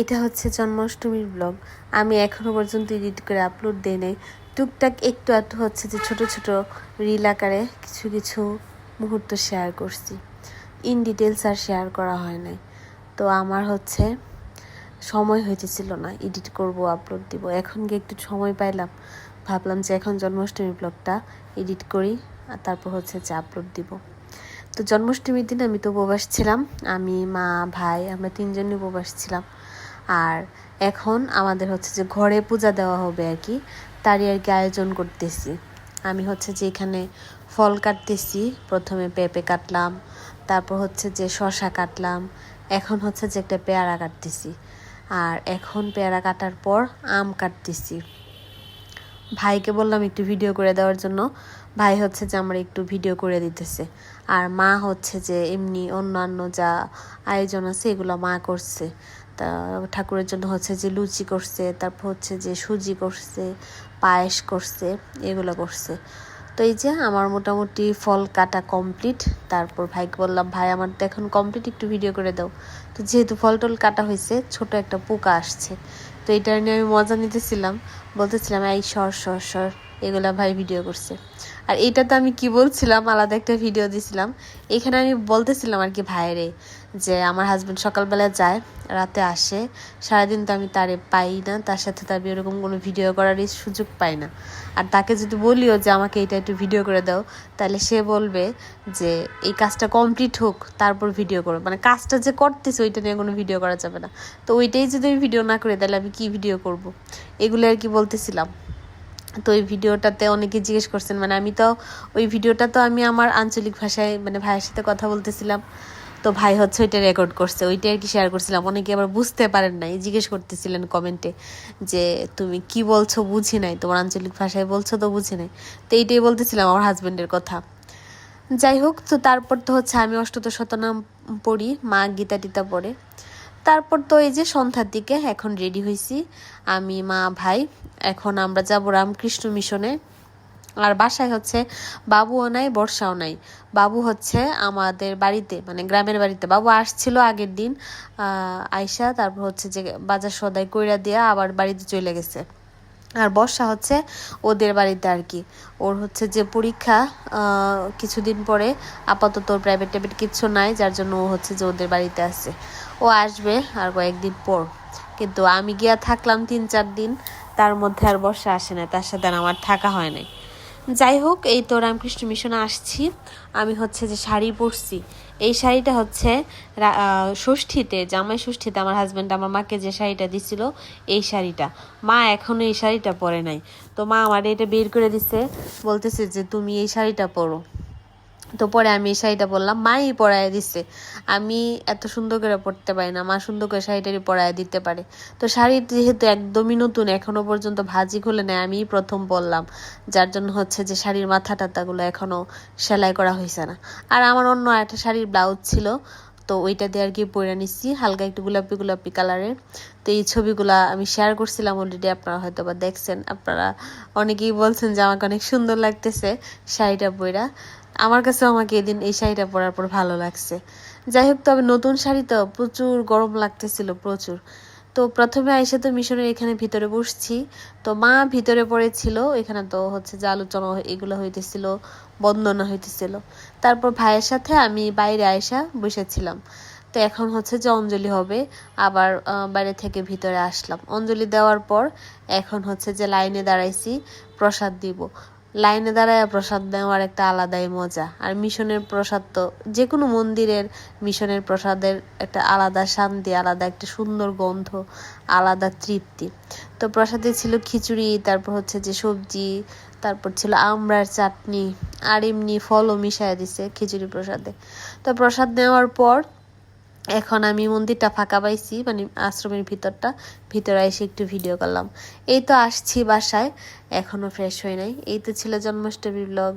এটা হচ্ছে জন্মাষ্টমীর ব্লগ আমি এখনও পর্যন্ত এডিট করে আপলোড দিই নাই। টুকটাক একটু একটু হচ্ছে যে ছোট ছোট রিল আকারে কিছু কিছু মুহূর্ত শেয়ার করছি। ইন ডিটেলস আর শেয়ার করা হয় নাই। তো আমার হচ্ছে সময় হইতেছিল না এডিট করব আপলোড দিব। এখন গিয়ে একটু সময় পাইলাম। ভাবলাম যে এখন জন্মাষ্টমী ব্লগটা এডিট করি, আর তারপর হচ্ছে যে আপলোড দিব। তো জন্মাষ্টমীর দিন আমি তো উপবাস ছিলাম। আমি, মা, ভাই, আমরা তিনজনই উপবাস ছিলাম। আর এখন আমাদের হচ্ছে যে ঘরে পূজা দেওয়া হবে আর কি, তারই আর কি আয়োজন করতেছি। আমি হচ্ছে যে এখানে ফল কাটতেছি, প্রথমে পেঁপে কাটলাম, তারপর হচ্ছে যে শশা কাটলাম, এখন হচ্ছে যে একটা পেয়ারা কাটতেছি। আর এখন পেয়ারা কাটার পর আম কাটতেছি। ভাইকে বললাম একটু ভিডিও করে দেওয়ার জন্য, ভাই হচ্ছে যে আমার একটু ভিডিও করে দিতেছে। আর মা হচ্ছে যে এমনি অন্যান্য যা আয়োজন আছে এগুলো মা করছে। তা ঠাকুরের জন্য হচ্ছে যে লুচি করছে, তারপর হচ্ছে যে সুজি করছে, পায়েস করছে, এগুলো করছে। তো এই যে আমার মোটামুটি ফল কাটা কমপ্লিট তারপর ভাইকে বললাম, ভাই, আমার তো এখন কমপ্লিট একটু ভিডিও করে দাও। তো যেহেতু ফল টল কাটা হয়েছে, ছোট একটা পোকা আসছে। তো এটা নিয়ে আমি মজা নিতেছিলাম। বলতেছিলাম, এই সর সর সর। এগুলা ভাই ভিডিও করছে। আর এটা তো আমি কি বলছিলাম, আলাদা একটা ভিডিও দিছিলাম। এখানে আমি বলতেছিলাম আর কি ভাইরে যে আমার হাজব্যান্ড সকালবেলা যায়, রাতে আসে। সারাদিন তো আমি তারে পাই না, তার সাথে তার এরকম কোনো ভিডিও করারই সুযোগ পাই না। আর তাকে যদি বলিও যে আমাকে এটা একটু ভিডিও করে দাও, তাহলে সে বলবে যে এই কাজটা কমপ্লিট হোক, তারপর ভিডিও করো। মানে কাজটা যে করতেছে, ওইটা নিয়ে কোনো ভিডিও করা যাবে না। তো ওইটাই যদি আমি ভিডিও না করি, তাহলে আমি কি ভিডিও করব? এগুলো আর কি বলতেছিলাম। তো ওই ভিডিওটাতে অনেকে জিজ্ঞেস করছেন মানে আমি তো, ওই ভিডিওটা তো আমি আমার আঞ্চলিক ভাষায় মানে ভাইয়ের সাথে কথা বলতেছিলাম। তো ভাই হচ্ছে ওইটা রেকর্ড করছে, ওইটা আর কি শেয়ার করছিলাম। অনেকে আবার বুঝতে পারেন নাই, জিজ্ঞেস করতেছিলেন কমেন্টে যে, তুমি কি বলছো বুঝি নাই? তোমার আঞ্চলিক ভাষায় বলছো তো বুঝি নাই? তো এইটাই বলতেছিলাম আমার হাজবেন্ডের কথা। যাই হোক, তো তারপর তো হচ্ছে আমি অষ্টত শতনাম পড়ি, মা গীতা টিতা পড়ে। তারপর তো এই যে সন্ধ্যার দিকে এখন রেডি হয়েছি আমি, মা, ভাই এখন আমরা যাব রামকৃষ্ণ মিশনে। আর বাসায় হচ্ছে বাবুও নাই, বর্ষাও নাই। বাবু হচ্ছে আমাদের বাড়িতে মানে গ্রামের বাড়িতে। বাবু আসছিল আগের দিন আয়সা তারপর হচ্ছে যে বাজার সদাই কইরা দিয়া আবার বাড়িতে চলে গেছে। আর বর্ষা হচ্ছে ওদের বাড়িতে আর কি। ওর হচ্ছে যে পরীক্ষা কিছুদিন পরে আপাতত ওর প্রাইভেট টাইভেট কিচ্ছু নাই, যার জন্য ও হচ্ছে যে ওদের বাড়িতে আছে। ও আসবে আর কয়েকদিন পর। কিন্তু আমি গিয়া থাকলাম তিন চার দিন তার মধ্যে আর বর্ষা আসে না, তার সাথে আর আমার থাকা হয় নাই। যাই হোক, এই তো রামকৃষ্ণ মিশনে আসছি। আমি হচ্ছে যে শাড়ি পরছি। এই শাড়িটা হচ্ছে ষষ্ঠীতে, জামাই ষষ্ঠীতে আমার হাজব্যান্ড আমার মাকে যে শাড়িটা দিছিল, এই শাড়িটা। মা এখনও এই শাড়িটা পরে নাই। তো মা আমার এটা বের করে দিছে, বলতেছে যে, তুমি এই শাড়িটা পরো। তো পরে আমি এই শাড়িটা বললাম মাই পরায় দিচ্ছে আমি এত সুন্দর করে পরতে পারি না। মা সুন্দর করে শাড়িটারই পরায় দিতে পারে। তো শাড়ি যেহেতু একদমই নতুন, এখনও পর্যন্ত ভাজি খুলে নেয় আমি প্রথম বললাম যার জন্য হচ্ছে যে শাড়ির মাথা টাতাগুলো এখনও সেলাই করা হয়েছে না। আর আমার অন্য একটা শাড়ির ব্লাউজ ছিল। তো ওইটা দিয়ে আর কি পরে নিচ্ছি। হালকা একটু গোলাপি গোলাপি কালারের। তো এই ছবিগুলা আমি শেয়ার করছিলাম অলরেডি আপনারা হয়তো বা দেখছেন। আপনারা অনেকেই বলছেন যে আমাকে অনেক সুন্দর লাগতেছে শাড়িটা বইরা আমার কাছে আমাকে এদিন এই শাড়িটা পরার পর ভালো লাগছে। যাই হোক, তবে নতুন শাড়ি তো প্রচুর গরম লাগতেছিল, প্রচুর। তো প্রথমে আইসা তো মিশনের এখানে ভিতরে বসছি। তো মা ভিতরে পড়েছিল, এখানে তো হচ্ছে যে আলোচনা এগুলো হইতেছিল। বন্দনা হইতেছিল। তারপর ভাইয়ের সাথে আমি বাইরে আয়সা বসেছিলাম। তো এখন হচ্ছে যে অঞ্জলি হবে, আবার বাইরে থেকে ভিতরে আসলাম। অঞ্জলি দেওয়ার পর এখন হচ্ছে যে লাইনে দাঁড়াইছি, প্রসাদ দিব। লাইনে দাঁড়ায় প্রসাদ নেওয়ার একটা আলাদাই মজা। আর মিশনের প্রসাদ তো যে কোনো মন্দিরের মিশনের প্রসাদের একটা আলাদা শান্তি, আলাদা একটা সুন্দর গন্ধ, আলাদা তৃপ্তি। তো প্রসাদে ছিল খিচুড়ি, তারপর হচ্ছে যে সবজি, তারপর ছিল আমড়ার চাটনি আর এমনি ফলও মিশাই দিছে খিচুড়ি প্রসাদে। তো প্রসাদ নেওয়ার পর এখন আমি মন্দিরটা ফাঁকা পাইছি মানে আশ্রমের ভিতরটা। ভিতরে এসে একটু ভিডিও করলাম। এই তো আসছি বাসায় এখনও ফ্রেশ হয়ে নাই। এই তো ছিল জন্মাষ্টমী ব্লগ